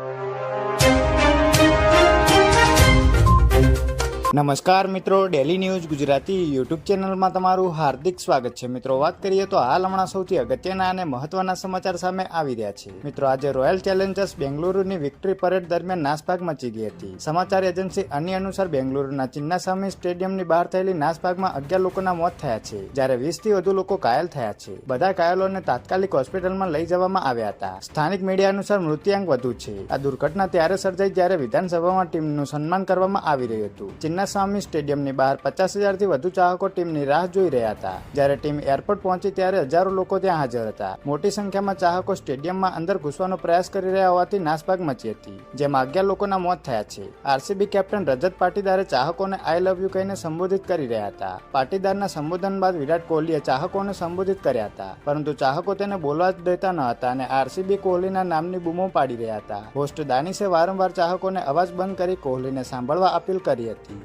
you. નમસ્કાર મિત્રો daily news Gujarati YouTube ચેનલમાં તમારું હાર્દિક સ્વાગત છે. મિત્રો, વાત કરીએ તો હાલ હમણાં સૌથી અગત્યના અને મહત્વના સમાચાર સામે આવી રહ્યા છે. મિત્રો, આજે રોયલ ચેલેન્જર્સ બેંગલુરુની વિક્ટરી પરેડ દરમિયાન નાસભાગ મચી ગઈ હતી. સમાચાર એજન્સી અન્ય અનુસાર બેંગલુરુના ચિન્નાસ્વામી સ્ટેડિયમની બહાર થયેલી નાસભાગમાં અગિયાર લોકોના મોત થયા છે. જ્યારે વીસથી વધુ લોકો ઘાયલ થયા છે. બધા ઘાયલોને તાત્કાલિક હોસ્પિટલમાં લઈ જવામાં આવ્યા હતા. સ્થાનિક મીડિયા અનુસાર મૃત્યુઆંક વધુ છે. આ દુર્ઘટના ત્યારે સર્જાઈ જ્યારે વિધાનસભામાં ટીમનું સન્માન કરવામાં આવી રહ્યું હતું. ચિન્નાસ્વામી સ્ટેડિયમની બહાર પચાસ હજારથી વધુ ચાહકો ટીમની રાહ જોઈ રહ્યા હતા. જ્યારે ટીમ એરપોર્ટ પહોંચી ત્યારે હજારો લોકો ત્યાં હાજર હતા. મોટી સંખ્યામાં ચાહકો સ્ટેડિયમમાં અંદર ઘૂસવાનો પ્રયાસ કરી રહ્યા હોવાથી નાસભાગ મચી હતી. જેમાં અગિયાર લોકોના મોત થયા છે. આરસીબી કેપ્ટન રજત પાટીદારે ચાહકોને આઈ લવ યુ કહીને સંબોધિત કરી રહ્યા હતા. પાટીદારના સંબોધન બાદ વિરાટ કોહલીએ ચાહકોને સંબોધિત કર્યા હતા. પરંતુ ચાહકો તેને બોલવા જ દેતા ન હતા અને આરસીબી કોહલીના નામની બૂમો પાડી રહ્યા હતા. હોસ્ટ દાનિશે વારંવાર ચાહકોને અવાજ બંધ કરી કોહલીને સાંભળવા અપીલ કરી હતી.